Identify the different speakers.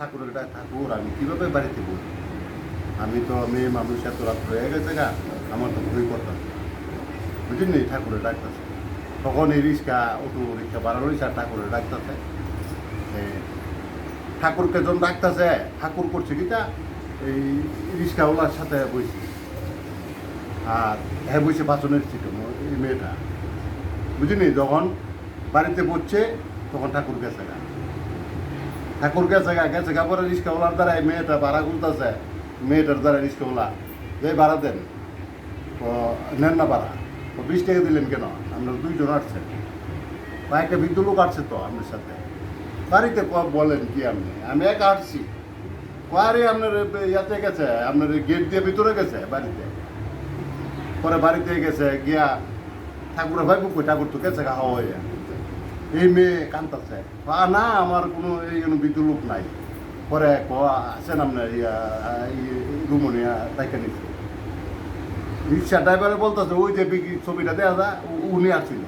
Speaker 1: ঠাকুরের একটা ঠাকুর, আমি কীভাবে বাড়িতে বলি আমি তো মেয়ে মানুষ, এত রাত হয়ে গেছে গা, আমার তো ভয় করতাম বুঝলেন নি ঠাকুরের ডাকতেছে। তখন এই রিক্সা, অটো, রিক্সা বাড়ানো রিক্সা ঠাকুরের ডাকতেছে। ঠাকুরকে যখন ডাকতেছে, ঠাকুর করছে কিটা এই রিক্সাওয়ালার সাথে বইছে। আর হ্যাঁ বইছে বাসনের ছিল এই মেয়েটা। বুঝিনি যখন বাড়িতে পড়ছে তখন ঠাকুর গেছে গা। ঠাকুর গেছে গা গেছে গা, পরে রিক্সাওয়ালার দ্বারা মেয়েটা ভাড়া গুলতেছে। মেয়েটার দ্বারা রিক্সাওয়ালা যে ভাড়া দেন তো নেন না ভাড়া। তো বিশ টাকা দিলেন কেন? আপনার দুইজন আসছেন একটা বৃদ্ধ লোক আসছে তো আপনার সাথে। বাড়িতে ক- বলেন কি আপনি? আমি একা আসছি। বাড়ি আপনার ইয়াতে গেছে, আপনার গেট দিয়ে ভিতরে গেছে বাড়িতে। পরে বাড়িতে গেছে, গিয়া ঠাকুরের ভাই বুক ঠাকুর তো গেছে গা হয়ে। এই মেয়ে কান্তাছে না, আমার কোনো এই বিদ্যুৎ লোক নাই। পরে ক আছেন আপনার ইয়া রুমনিয়া তাইকে নিচ্ছে রিক্সা ড্রাইভারে বলতেছে, ওই যে ছবিটা দেওয়া যায় উনি আসছিল